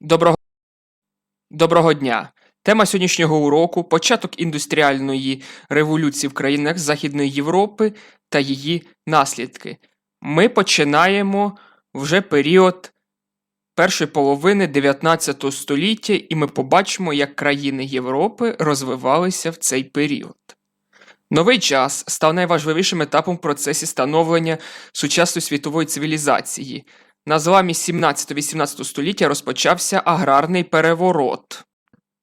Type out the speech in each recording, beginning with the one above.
Доброго... Доброго дня. Тема сьогоднішнього уроку початок індустріальної революції в країнах Західної Європи та її наслідки. Ми починаємо вже період першої половини 19 століття, і ми побачимо, як країни Європи розвивалися в цей період. Новий час став найважливішим етапом в процесі становлення сучасної світової цивілізації. На зламі 17-18 століття розпочався аграрний переворот.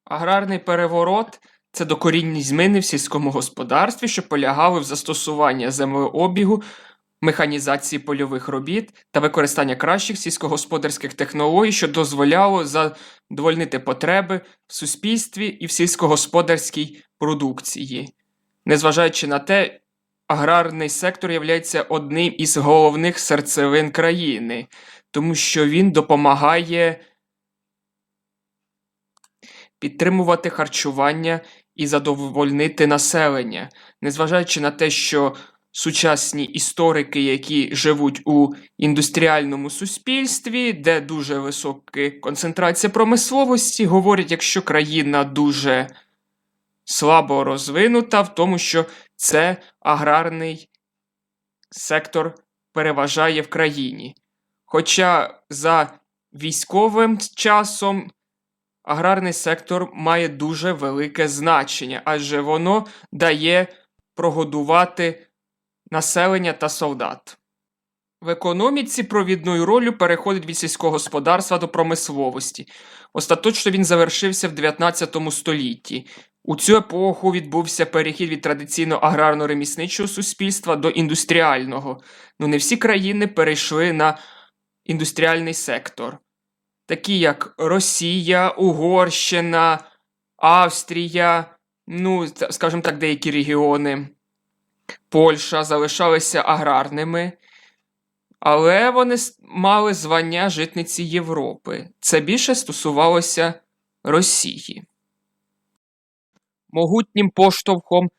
Аграрний переворот це докорінні зміни в сільському господарстві, що полягали в застосуванні землеобігу, механізації польових робіт та використання кращих сільськогосподарських технологій, що дозволяло задовольнити потреби в суспільстві і в сільськогосподарській продукції. Незважаючи на те, аграрний сектор є одним із головних серцевин країни, тому що він допомагає підтримувати харчування і задовольнити населення, незважаючи на те, що сучасні історики, які живуть у індустріальному суспільстві, де дуже висока концентрація промисловості, говорять, якщо країна дуже слабо розвинута, в тому, що це аграрний сектор переважає в країні. Хоча за військовим часом аграрний сектор має дуже велике значення, адже воно дає прогодувати населення та солдат. В економіці провідною ролью переходить від сільського господарства до промисловості. Остаточно він завершився в 19 столітті. У цю епоху відбувся перехід від традиційно аграрно-ремісничого суспільства до індустріального. Ну не всі країни перейшли на індустріальний сектор, такі як Росія, Угорщина, Австрія, ну, скажімо так, деякі регіони, Польща залишалися аграрними, але вони мали звання житниці Європи. Це більше стосувалося Росії. Могутнім поштовхом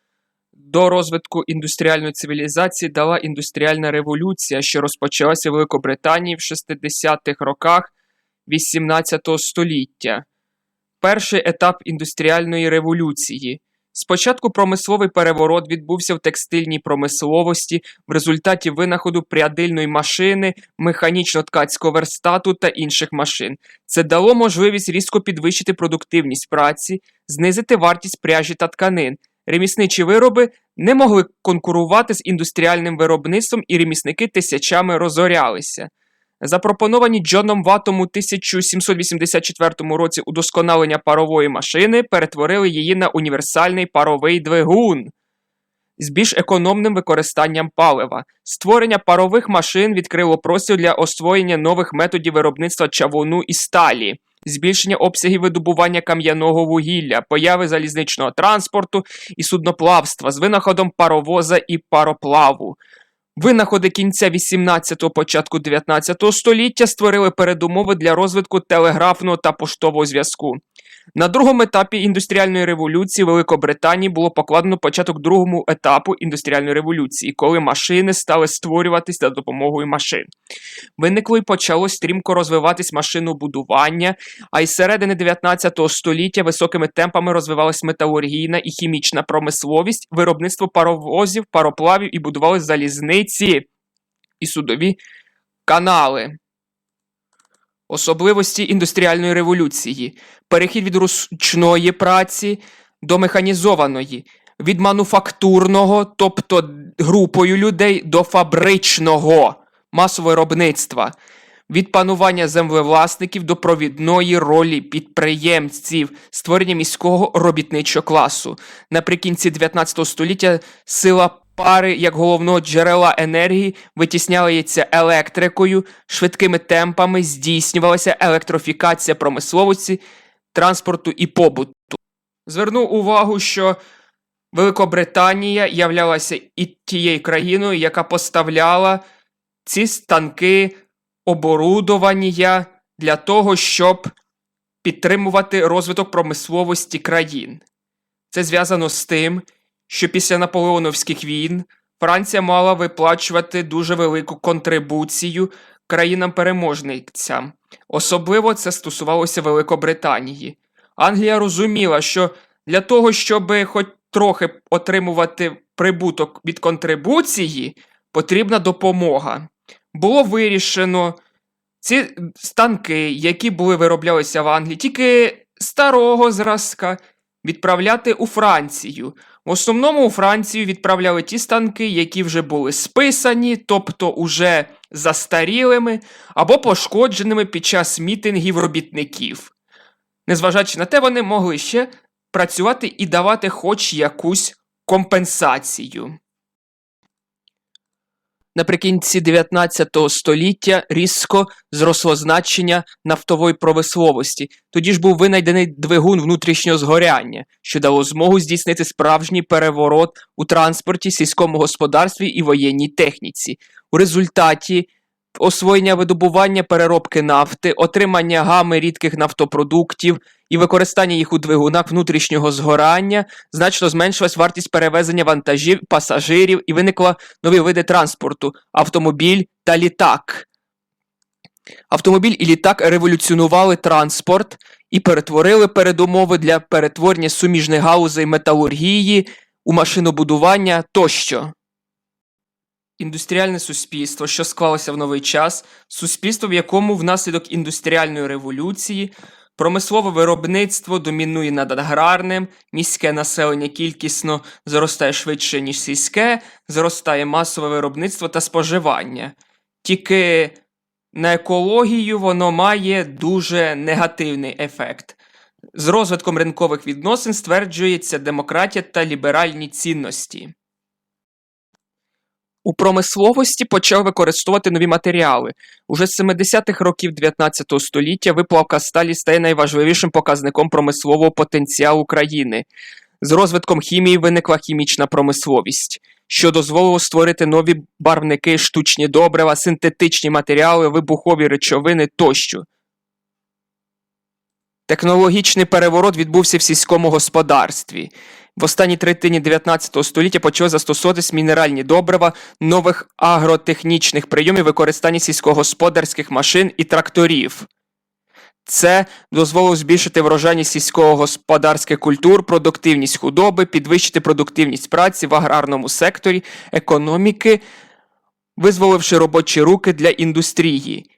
до розвитку індустріальної цивілізації дала індустріальна революція, що розпочалася в Великобританії в 60-х роках XVIII століття. Перший етап індустріальної революції. Спочатку промисловий переворот відбувся в текстильній промисловості в результаті винаходу прядильної машини, механічно-ткацького верстату та інших машин. Це дало можливість різко підвищити продуктивність праці, знизити вартість пряжі та тканин. Ремісничі вироби не могли конкурувати з індустріальним виробництвом, і ремісники тисячами розорялися. Запропоновані Джоном Ватом у 1784 році удосконалення парової машини перетворили її на універсальний паровий двигун з більш економним використанням палива. Створення парових машин відкрило простір для освоєння нових методів виробництва чавуну і сталі, збільшення обсягів видобування кам'яного вугілля, появи залізничного транспорту і судноплавства з винаходом паровоза і пароплаву. Винаходи кінця 18-го, початку 19 століття створили передумови для розвитку телеграфного та поштового зв'язку. На другому етапі індустріальної революції Великобританії було покладено початок другому етапу індустріальної революції, коли машини стали створюватись за допомогою машин. Виникло і почало стрімко розвиватись машинобудування, а із середини 19 століття високими темпами розвивалась металургійна і хімічна промисловість, виробництво паровозів, пароплавів і будували залізниці і судові канали. Особливості індустріальної революції. Перехід від ручної праці до механізованої, від мануфактурного, тобто групою людей, до фабричного масового виробництва, від панування землевласників до провідної ролі підприємців, створення міського робітничого класу. Наприкінці 19 століття сила пари як головного джерела енергії витіснялася електрикою, швидкими темпами здійснювалася електрофікація промисловості, транспорту і побуту. Зверну увагу, що Великобританія являлася і тією країною, яка поставляла ці станки оборудування для того, щоб підтримувати розвиток промисловості країн. Це зв'язано з тим, що після наполеоновських війн Франція мала виплачувати дуже велику контрибуцію країнам-переможницям. Особливо це стосувалося Великобританії. Англія розуміла, що для того, щоб хоч трохи отримувати прибуток від контрибуції, потрібна допомога. Було вирішено ці станки, які були вироблялися в Англії, тільки старого зразка, відправляти у Францію. В основному у Францію відправляли ті станки, які вже були списані, тобто уже застарілими або пошкодженими під час мітингів робітників. Незважаючи на те, вони могли ще працювати і давати хоч якусь компенсацію. Наприкінці 19 століття різко зросло значення нафтової промисловості. Тоді ж був винайдений двигун внутрішнього згоряння, що дало змогу здійснити справжній переворот у транспорті, сільському господарстві і воєнній техніці. У результаті освоєння видобування переробки нафти, отримання гами рідких нафтопродуктів і використання їх у двигунах внутрішнього згорання значно зменшилась вартість перевезення вантажів, пасажирів і виникла нові види транспорту автомобіль та літак. Автомобіль і літак революціонували транспорт і перетворили передумови для перетворення суміжних галузей металургії у машинобудування тощо. Індустріальне суспільство, що склалося в новий час, суспільство, в якому внаслідок індустріальної революції промислове виробництво домінує над аграрним, міське населення кількісно зростає швидше, ніж сільське, зростає масове виробництво та споживання. Тільки на екологію воно має дуже негативний ефект. З розвитком ринкових відносин стверджується демократія та ліберальні цінності. У промисловості почав використовувати нові матеріали. Уже з 70-х років 19 століття виплавка сталі стає найважливішим показником промислового потенціалу країни. З розвитком хімії виникла хімічна промисловість, що дозволило створити нові барвники, штучні добрива, синтетичні матеріали, вибухові речовини тощо. Технологічний переворот відбувся в сільському господарстві. В останній третині 19 століття почали застосовуватись мінеральні добрива нових агротехнічних прийомів використання сільськогосподарських машин і тракторів. Це дозволило збільшити врожайність сільськогосподарських культур, продуктивність худоби, підвищити продуктивність праці в аграрному секторі, економіки, визволивши робочі руки для індустрії.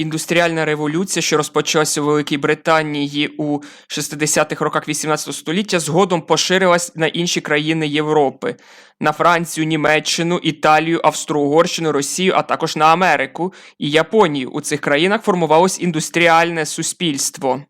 Індустріальна революція, що розпочалася у Великій Британії у 60-х роках 18 століття, згодом поширилась на інші країни Європи, на Францію, Німеччину, Італію, Австро-Угорщину, Росію, а також на Америку і Японію. У цих країнах формувалось індустріальне суспільство.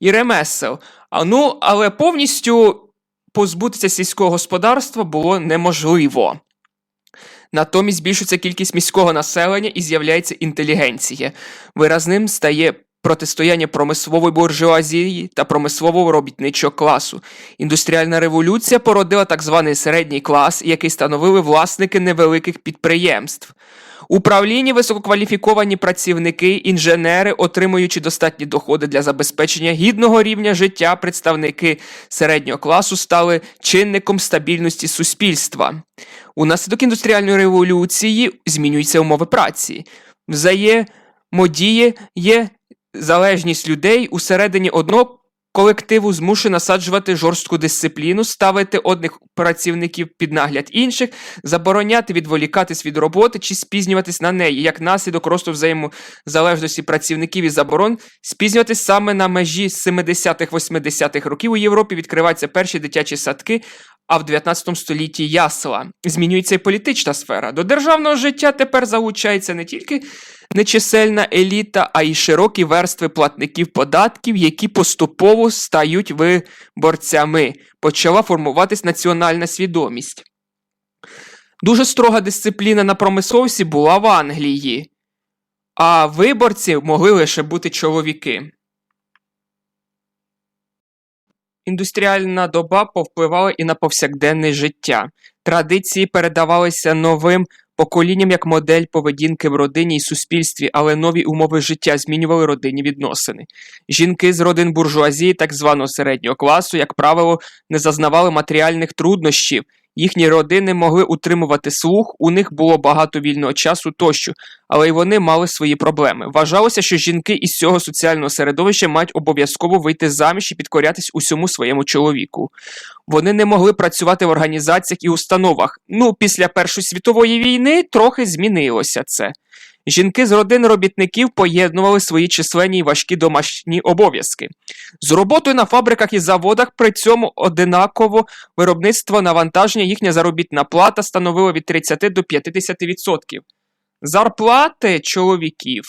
І ремесел. А ну, але повністю позбутися сільського господарства було неможливо. Натомість збільшується кількість міського населення і з'являється інтелігенція. Виразним стає протистояння промислової буржуазії та промислового робітничого класу. Індустріальна революція породила так званий середній клас, який становили власники невеликих підприємств. Управлінні висококваліфіковані працівники, інженери, отримуючи достатні доходи для забезпечення гідного рівня життя, представники середнього класу стали чинником стабільності суспільства. Унаслідок індустріальної революції змінюються умови праці. Взаємодіє є залежність людей усередині одного колективу змушує насаджувати жорстку дисципліну, ставити одних працівників під нагляд інших, забороняти відволікатись від роботи чи спізнюватись на неї, як наслідок росту взаємозалежності працівників і заборон, спізнюватись саме на межі 70-х, 80-х років у Європі відкриваються перші дитячі садки, а в 19 столітті ясла. Змінюється і політична сфера. До державного життя тепер залучається не тільки нечисельна еліта, а й широкі верстви платників податків, які поступово стають виборцями. Почала формуватись національна свідомість. Дуже строга дисципліна на промисловці була в Англії, а виборці могли лише бути чоловіки. Індустріальна доба повпливала і на повсякденне життя. Традиції передавалися новим поколінням як модель поведінки в родині і суспільстві, але нові умови життя змінювали родинні відносини. Жінки з родин буржуазії, так званого середнього класу, як правило, не зазнавали матеріальних труднощів. Їхні родини могли утримувати слух, у них було багато вільного часу тощо, але й вони мали свої проблеми. Вважалося, що жінки із цього соціального середовища мають обов'язково вийти заміж і підкорятись усьому своєму чоловіку. Вони не могли працювати в організаціях і установах. Ну, після Першої світової війни трохи змінилося це. Жінки з родин робітників поєднували свої численні й важкі домашні обов'язки. З роботою на фабриках і заводах при цьому одинаково виробництво навантаження їхня заробітна плата становила від 30 до 50%. Зарплати чоловіків.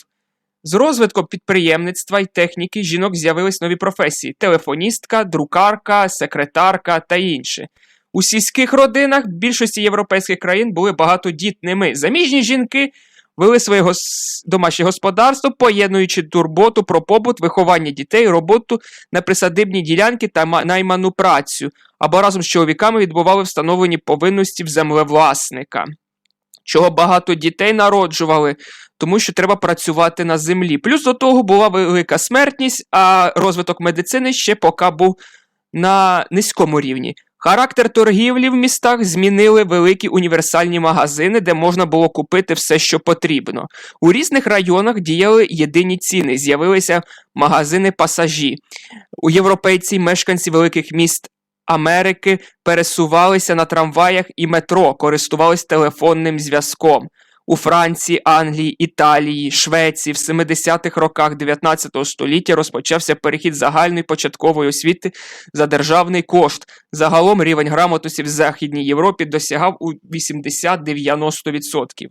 З розвитком підприємництва і техніки жінок з'явились нові професії: телефоністка, друкарка, секретарка та інші. У сільських родинах більшості європейських країн були багатодітними. Заміжні жінки вели своє гос... домашнє господарство, поєднуючи турботу про побут, виховання дітей, роботу на присадибні ділянки та найману працю, або разом з чоловіками відбували встановлені повинності в землевласника. Чого багато дітей народжували, тому що треба працювати на землі. Плюс до того була велика смертність, а розвиток медицини ще поки був на низькому рівні. Характер торгівлі в містах змінили великі універсальні магазини, де можна було купити все, що потрібно. У різних районах діяли єдині ціни, з'явилися магазини пасажі. У європейці мешканці великих міст Америки пересувалися на трамваях і метро, користувалися телефонним зв'язком. У Франції, Англії, Італії, Швеції в 70-х роках 19 століття розпочався перехід загальної початкової освіти за державний кошт. Загалом рівень грамотності в Західній Європі досягав у 80-90%.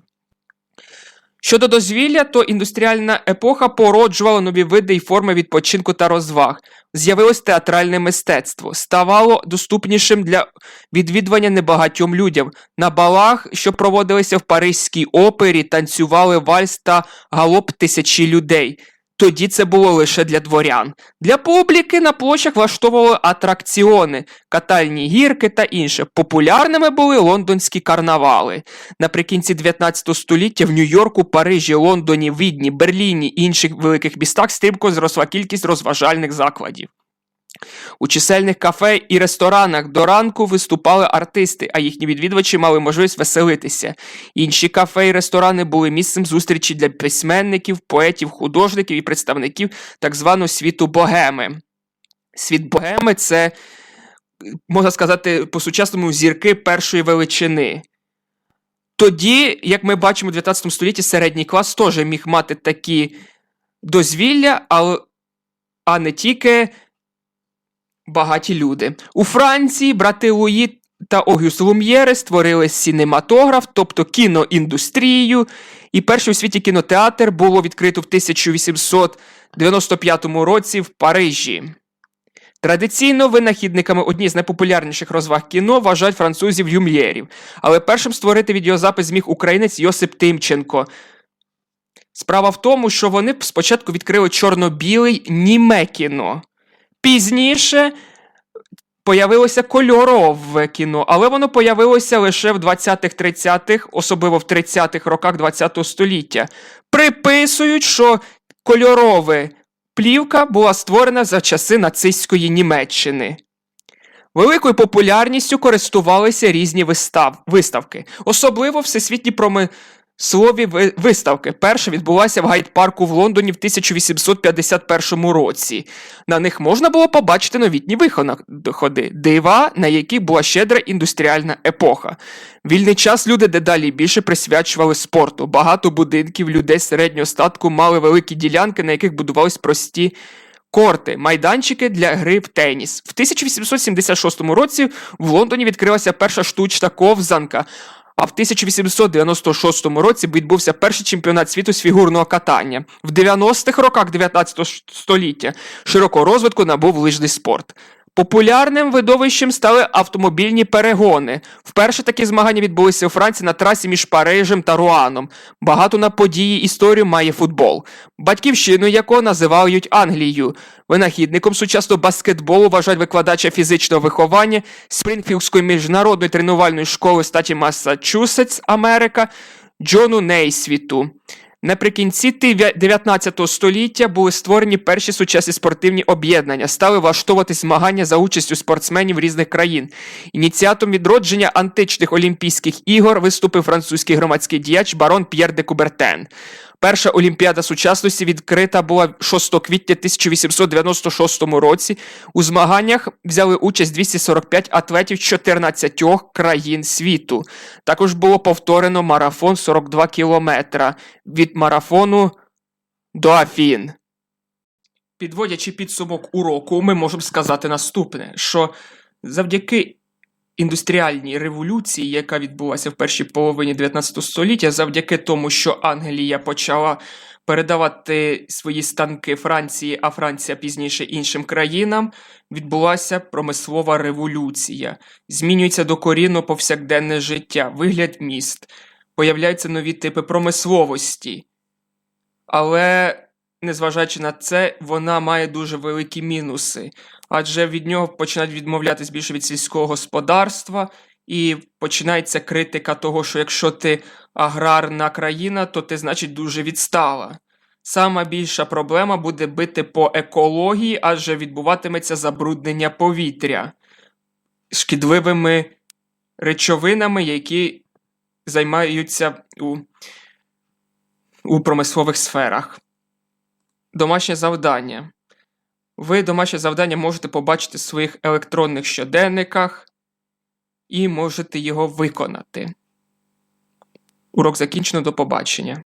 Щодо дозвілля, то індустріальна епоха породжувала нові види і форми відпочинку та розваг. З'явилось театральне мистецтво, ставало доступнішим для відвідування небагатьом людям. На балах, що проводилися в Паризькій опері, танцювали вальс та галоп тисячі людей. Тоді це було лише для дворян. Для публіки на площах влаштовували атракціони, катальні гірки та інше. Популярними були лондонські карнавали. Наприкінці 19 століття в Нью-Йорку, Парижі, Лондоні, Відні, Берліні і інших великих містах стрімко зросла кількість розважальних закладів. У чисельних кафе і ресторанах до ранку виступали артисти, а їхні відвідувачі мали можливість веселитися. Інші кафе і ресторани були місцем зустрічі для письменників, поетів, художників і представників так званого світу богеми. Світ богеми це, можна сказати, по-сучасному зірки першої величини. Тоді, як ми бачимо, у 19 столітті середній клас теж міг мати такі дозвілля, а не тільки багаті люди. У Франції брати Луї та Огюст Лум'єре створили сінематограф, тобто кіноіндустрію, і перший у світі кінотеатр було відкрито в 1895 році в Парижі. Традиційно винахідниками одні з найпопулярніших розваг кіно вважають французів люм'єрів, але першим створити відеозапис зміг українець Йосип Тимченко. Справа в тому, що вони спочатку відкрили чорно-білий німе кіно. Пізніше появилося кольорове кіно, але воно появилося лише в 20-30-х, особливо в 30-х роках 20-го століття. Приписують, що кольорове плівка була створена за часи нацистської Німеччини. Великою популярністю користувалися різні вистав, виставки, особливо всесвітні промислові ви- виставки. Перша відбулася в гайд-парку в Лондоні в 1851 році. На них можна було побачити новітні виходи, дива, на які була щедра індустріальна епоха. Вільний час люди дедалі більше присвячували спорту. Багато будинків людей середнього статку мали великі ділянки, на яких будувались прості корти, майданчики для гри в теніс. В 1876 році в Лондоні відкрилася перша штучна ковзанка. А в 1896 році відбувся перший чемпіонат світу з фігурного катання. В 90-х роках 19 століття широкого розвитку набув лижний спорт. Популярним видовищем стали автомобільні перегони. Вперше такі змагання відбулися у Франції на трасі між Парижем та Руаном. Багато на події історію має футбол, батьківщину якого називають Англією. Винахідником сучасного баскетболу вважають викладача фізичного виховання Спрінгфілдської міжнародної тренувальної школи статі Массачусетс, Америка Джону Нейсвіту. Наприкінці тив'я- 19 століття були створені перші сучасні спортивні об'єднання, стали влаштовувати змагання за участю спортсменів різних країн. Ініціатом відродження античних Олімпійських ігор виступив французький громадський діяч барон П'єр де Кубертен. Перша Олімпіада сучасності відкрита була 6 квітня 1896 році. У змаганнях взяли участь 245 атлетів 14 країн світу. Також було повторено марафон 42 кілометра від марафону до Афін. Підводячи підсумок уроку, ми можемо сказати наступне: що завдяки індустріальній революції, яка відбулася в першій половині 19 століття, завдяки тому, що Англія почала передавати свої станки Франції, а Франція пізніше іншим країнам, відбулася промислова революція. Змінюється докорінно повсякденне життя, вигляд міст, появляються нові типи промисловості. Але, незважаючи на це, вона має дуже великі мінуси, адже від нього починають відмовлятись більше від сільського господарства, і починається критика того, що якщо ти аграрна країна, то ти, значить, дуже відстала. Сама більша проблема буде бити по екології, адже відбуватиметься забруднення повітря шкідливими речовинами, які займаються у, у промислових сферах. Домашнє завдання. Ви домашнє завдання можете побачити в своїх електронних щоденниках і можете його виконати. Урок закінчено. До побачення.